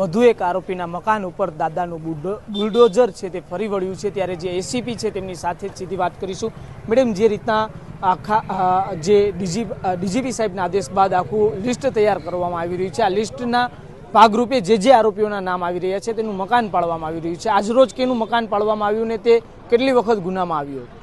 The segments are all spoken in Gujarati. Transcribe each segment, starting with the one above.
વધુ એક આરોપીના મકાન ઉપર દાદાનું બુલડોઝર છે તે ફરી વળ્યું છે. ત્યારે જે એસીપી છે તેમની સાથે જ સીધી વાત કરીશું. મેડમ, જે રીતના આખા જે ડીજી ડીજીપી સાહેબના આદેશ બાદ આખું લિસ્ટ તૈયાર કરવામાં આવી રહ્યું છે. આ લિસ્ટના ભાગરૂપે જે જે આરોપીઓના નામ આવી રહ્યા છે તેનું મકાન પાડવામાં આવી રહ્યું છે. આજરોજ કેનું મકાન પાડવામાં આવ્યું ને તે કેટલી વખત ગુનામાં આવ્યું હતું?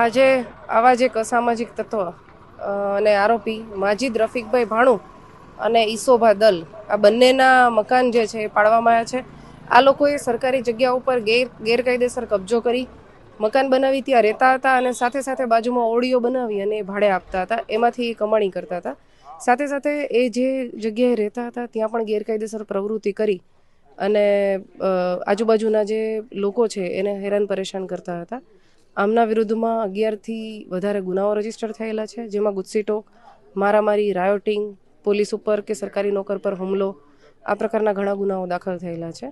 આજે આવા જે અસામાજિક તત્વ અને આરોપી માજીદ રફીકભાઈ ભાણુ અને ઈસોભા દલ, આ બંનેના મકાન જે છે એ પાડવામાં આવ્યા છે. આ લોકોએ સરકારી જગ્યા ઉપર ગેર, ગેરકાયદેસર કબજો કરી મકાન બનાવી ત્યાં રહેતા હતા અને સાથે સાથે બાજુમાં ઓળીઓ બનાવી અને ભાડે આપતા હતા. એમાંથી કમાણી કરતા હતા. સાથે સાથે એ જે જગ્યાએ રહેતા હતા, ત્યાં પણ ગેરકાયદેસર પ્રવૃત્તિ કરી અને આજુબાજુના જે લોકો છે એને હેરાન પરેશાન કરતા હતા. આમના વિરુદ્ધમાં અગિયારથી વધારે ગુનાઓ રજિસ્ટર થયેલા છે, જેમાં ગુસ્સીટોક મારામારી, રાયોટિંગ, પોલીસ ઉપર કે સરકારી નોકર પર હુમલો, આ પ્રકારના ઘણા ગુનાઓ દાખલ થયેલા છે.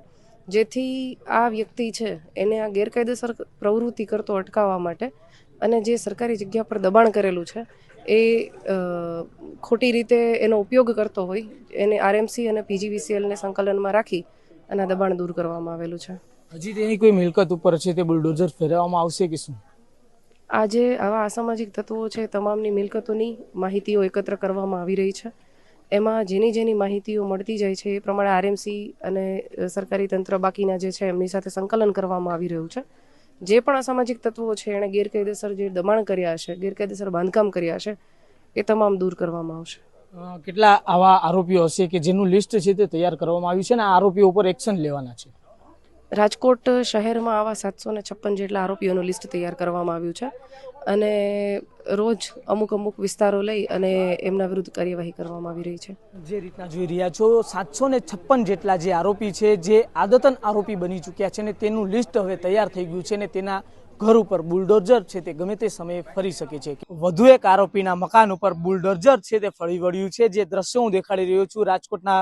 જેથી આ વ્યક્તિ છે એને આ ગેરકાયદેસર પ્રવૃત્તિ કરતો અટકાવવા માટે અને જે સરકારી જગ્યા પર દબાણ કરેલું છે એ ખોટી રીતે એનો ઉપયોગ કરતો હોય એને આરએમસી અને પીજીવીસીએલને સંકલનમાં રાખી અને દબાણ દૂર કરવામાં આવેલું છે. હજી તેની કોઈ મિલકત ઉપર છે તે બુલડોઝર ફેરવવામાં આવશે કે શું? આજે આવા અસામાજિક તત્વો છે તમામની મિલકતોની માહિતીઓ એકત્ર કરવામાં આવી રહી છે. એમાં જેની જેની માહિતીઓ મળતી જાય છે એ પ્રમાણે આરએમસી અને સરકારી તંત્ર બાકીના જે છે એમની સાથે સંકલન કરવામાં આવી રહ્યું છે. જે પણ અસામાજિક તત્વો છે, એણે ગેરકાયદેસર જે દબાણ કર્યા છે ગેરકાયદેસર બાંધકામ કર્યા છે એ તમામ દૂર કરવામાં આવશે. કેટલા આવા આરોપીઓ હશે કે જેનું લિસ્ટ છે તે તૈયાર કરવામાં આવ્યું છે અને આરોપીઓ ઉપર એક્શન લેવાના છે? રાજકોટ શહેરમાં આવા સાતસો ને છપ્પન જેટલા આરોપીઓનું લિસ્ટ તૈયાર કરવામાં આવ્યું છે અને રોજ અમુક અમુક વિસ્તારો લઈ અને એમના વિરુદ્ધ કાર્યવાહી કરવામાં આવી રહી છે. જે રીતના જોઈ રહ્યા છો, સાતસો ને છપ્પન જેટલા જે આરોપી છે, જે આદતન આરોપી બની ચૂક્યા છે ને તેનું લિસ્ટ હવે તૈયાર થઈ ગયું છે ને તેના ઘર ઉપર બુલડોઝર છે તે ગમે તે સમયે ફરી શકે છે. વધુ એક આરોપીના મકાન ઉપર બુલડોઝર છે તે ફરી વળ્યું છે. જે દ્રશ્યો હું દેખાડી રહ્યો છું, રાજકોટના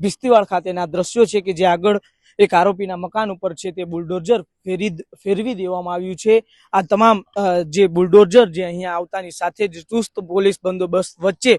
ભિસ્તીવાડ ખાતેના દ્રશ્યો છે કે જે આગળ એક આરોપીના મકાન ઉપર છે તે બુલડોઝર ફેરી ફેરવી દેવામાં આવ્યું છે. આ તમામ જે બુલડોઝર જે અહીંયા આવતાની સાથે જ ચુસ્ત પોલીસ બંદોબસ્ત વચ્ચે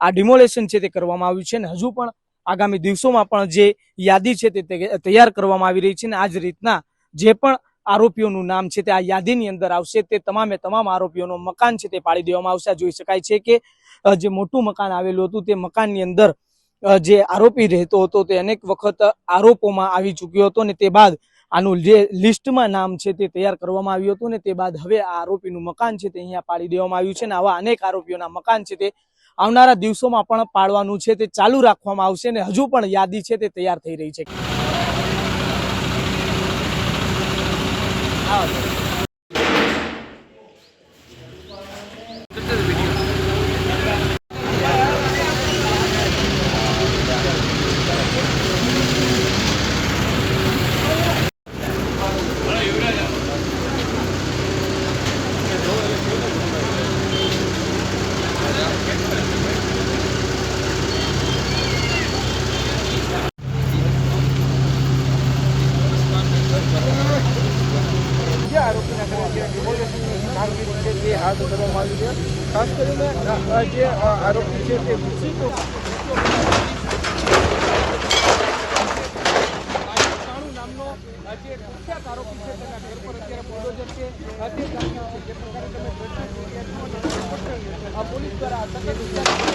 આ ડિમોલેશન છે તે કરવામાં આવ્યું છે અને હજુ પણ આગામી દિવસોમાં પણ જે યાદી છે તે તૈયાર કરવામાં આવી રહી છે અને આ જ રીતના જે પણ આરોપીઓનું નામ છે તે આ યાદીની અંદર આવશે. તે તમામે તમામ આરોપીઓનું મકાન છે તે પાડી દેવામાં આવશે. જોઈ શકાય છે કે જે મોટું મકાન આવેલું હતું તે મકાનની અંદર જે આરોપી રહેતો હતો તે અનેક વખત આરોપોમાં આવી ચૂક્યો હતો ને તે બાદ આનું જે લિસ્ટમાં નામ છે તે તૈયાર કરવામાં આવ્યું હતું ને તે બાદ હવે આ આરોપીનું મકાન છે તે અહીંયા પાડી દેવામાં આવ્યું છે ને આવા અનેક આરોપીઓના મકાન છે તે આવનારા દિવસોમાં પણ પાડવાનું છે તે ચાલુ રાખવામાં આવશે ને હજુ પણ યાદી છે તે તૈયાર થઈ રહી છે જે આરોપીના ઘરે જે ડિમોલેશનની કામગીરી છે તે હાથ ધરવામાં આવી છે. ખાસ કરીને જે આરોપી છે તે ગુસ્સીટોક નામનો અ, જે કુખ્યાત આરોપી છે તેના ઘર પર અત્યારે બુલડોઝર છે અ, તે ચાલ્યું છે જે પ્રકારે તમે જોઈ શકો છો, અ, પોલીસ દ્વારા સતત ડિમોલેશન જે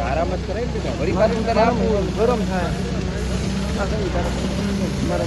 આરામ જ દીધા વળી પાછું તને આપું ગરમ થાય તારે